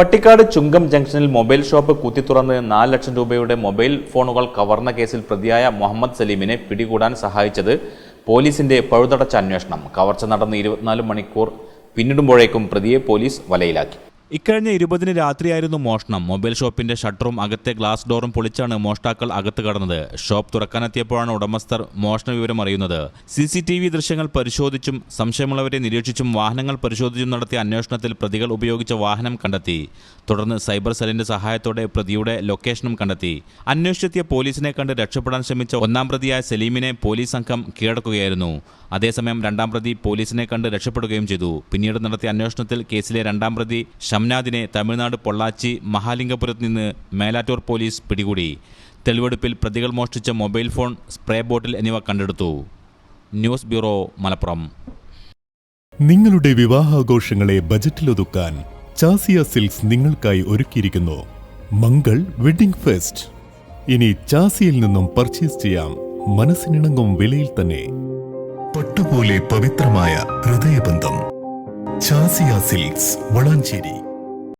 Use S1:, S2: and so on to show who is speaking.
S1: പട്ടിക്കാട് ചുങ്കം ജംഗ്ഷനിൽ mobile shop കുത്തിത്തുറന്ന് നാല് ലക്ഷം രൂപയുടെ മൊബൈൽ ഫോണുകൾ കവർന്ന കേസിൽ പ്രതിയായ മുഹമ്മദ് സലീമിനെ പിടികൂടാൻ സഹായിച്ചത് പോലീസിന്റെ പഴുതടച്ച അന്വേഷണം. കവർച്ച നടന്ന് ഇരുപത്തിനാല് മണിക്കൂർ പിന്നിടുമ്പോഴേക്കും പ്രതിയെ പോലീസ് വലയിലാക്കി. ഇക്കഴിഞ്ഞ ഇരുപതിന് രാത്രിയായിരുന്നു മോഷണം. മൊബൈൽ ഷോപ്പിന്റെ ഷട്ടറും അകത്തെ ഗ്ലാസ് ഡോറും പൊളിച്ചാണ് മോഷ്ടാക്കൾ അകത്ത് കടന്നത്. ഷോപ്പ് തുറക്കാനെത്തിയപ്പോഴാണ് ഉടമസ്ഥർ മോഷണ വിവരം അറിയുന്നത്. സി സി ടി വി ദൃശ്യങ്ങൾ പരിശോധിച്ചും സംശയമുള്ളവരെ നിരീക്ഷിച്ചും വാഹനങ്ങൾ പരിശോധിച്ചും നടത്തിയ അന്വേഷണത്തിൽ പ്രതികൾ ഉപയോഗിച്ച വാഹനം കണ്ടെത്തി. തുടർന്ന് സൈബർ സെല്ലിന്റെ സഹായത്തോടെ പ്രതിയുടെ ലൊക്കേഷനും കണ്ടെത്തി. അന്വേഷിച്ചെത്തിയ പോലീസിനെ കണ്ട് രക്ഷപ്പെടാൻ ശ്രമിച്ച ഒന്നാം പ്രതിയായ സലീമിനെ പോലീസ് സംഘം കീഴടക്കുകയായിരുന്നു. അതേസമയം രണ്ടാം പ്രതി പോലീസിനെ കണ്ട് രക്ഷപ്പെടുകയും ചെയ്തു. പിന്നീട് നടത്തിയ അന്വേഷണത്തിൽ കേസിലെ രണ്ടാം പ്രതി ഷംനാദിനെ തമിഴ്നാട് പൊള്ളാച്ചി മഹാലിംഗപുരത്ത് നിന്ന് മേലാറ്റൂർ പോലീസ് പിടികൂടി. തെളിവെടുപ്പിൽ പ്രതികൾ മോഷ്ടിച്ച മൊബൈൽ ഫോൺ സ്പ്രേ ബോട്ടിൽ എന്നിവ കണ്ടെടുത്തു. News bureau Malappuram.
S2: നിങ്ങളുടെ വിവാഹാഘോഷങ്ങളെ ബജറ്റിലൊതുക്കാൻ ചാസിയ സിൽക്സ് നിങ്ങൾക്കായി ഒരുക്കിയിരിക്കുന്നു. Mangal wedding fest. ഇനി ചാസിയിൽ നിന്നും പർച്ചേസ് ചെയ്യാം. മനസ്സിനിണങ്ങും വിലയിൽ തന്നെ. പട്ടുപോലെ പവിത്രമായ ഹൃദയബന്ധം. ചാസിയ സിൽക്സ് വളാഞ്ചേരി.